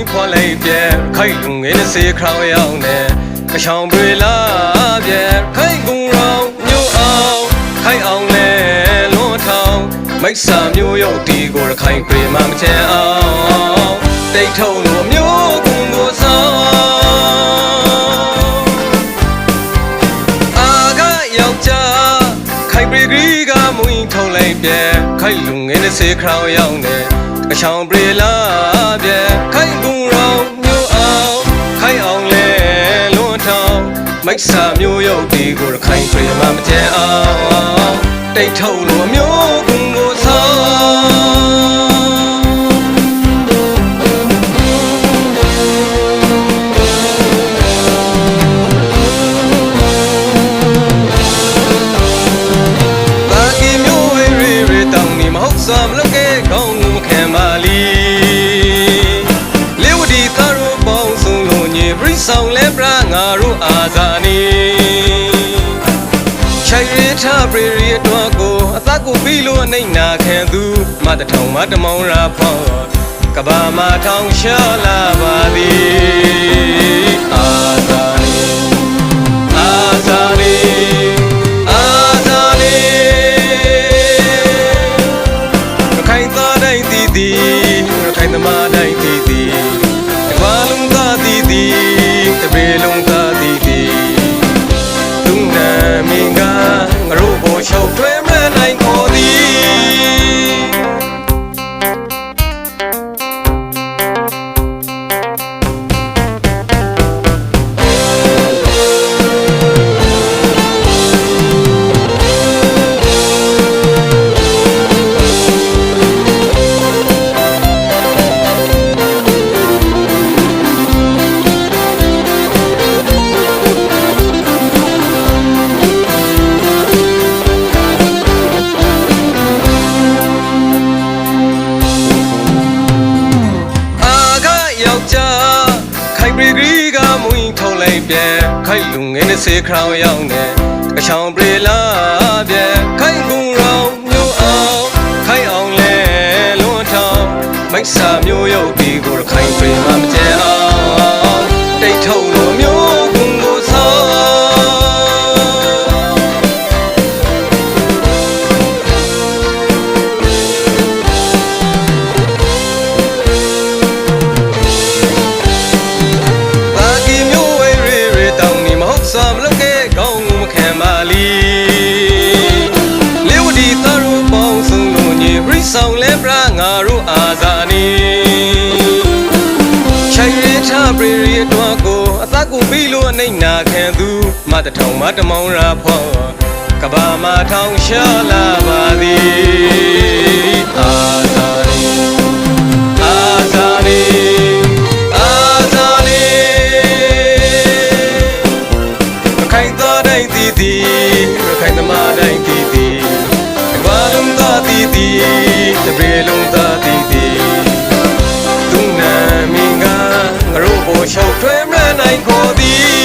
လိုက်ပြဲခိုင်လုံငယ်နဲ့စေခေါင်ရောက်နေကချောင်ပြေလာပြဲခိုင်ကုံရောင်ညို့အောင်ခိုင်အောင်လဲလွန်ထောင်မိတ်ဆာမျိုးရုပ်ဒီကိုရခိုင်ပြေမှမချင်အောင်တိတ်ထုံလို့မျိုးကုံကိုဆောင်အာကယောက်ျားခိုင်ပရီဂရီကမွင်ထုံလိုက်ပြဲခိုင်လူငယ်နဲ့စေခေါင်ရောက်နေ အချောင်ပရီလာပြဲခိုင်ကူရောင်မျိုးအောင်ခိုင်အောင်လဲလွန်ထောင်မိတ်ဆာမျိုးရုပ်ဒီကိုခိုင်ပရီမမကျန်အောင်တိတ်ထုံလို့မျိုး ဆောင်လဲပရာငါတို့အာဇာနီချိုင်ရထပရီရီတော့ကိုအသက်ကိုပြီးလို့အနိုင်နာခံသူမတထောင်မတမောင်းရာဖောင်းကဘာမထောင်ရှာလာ ရီဂရီကမွင်ထုံလိုက်ပြဲခိုင်လူငယ်နဲ့စေခေါင်ရောက်နေအချောင်ပရီလာပြဲခိုင်ကူရောင်မျိုးအောင်ခိုင်အောင်လဲလွန်ထောင်မိတ်ဆာမျိုးရုပ်ဒီကိုခိုင်ပရီမှမကျန်အောင် ငါတို့အာဇာနီချိုင်ရထပရီရီတော့ကိုအသက်ကိုပြီးလို့အနိုင်နာခံသူမတထောင်မတမောင်းရာဖောကဘာမထောင်ရှာလာပါသည်အာဇာနီအာဇာနည်အာဇာနည်ရခိုင်သားတိုင်းတည်တည်ရခိုင်သမားတိုင်းတည်တည်တကွာလုံးသားတည်တည်တပြေ သူနာမ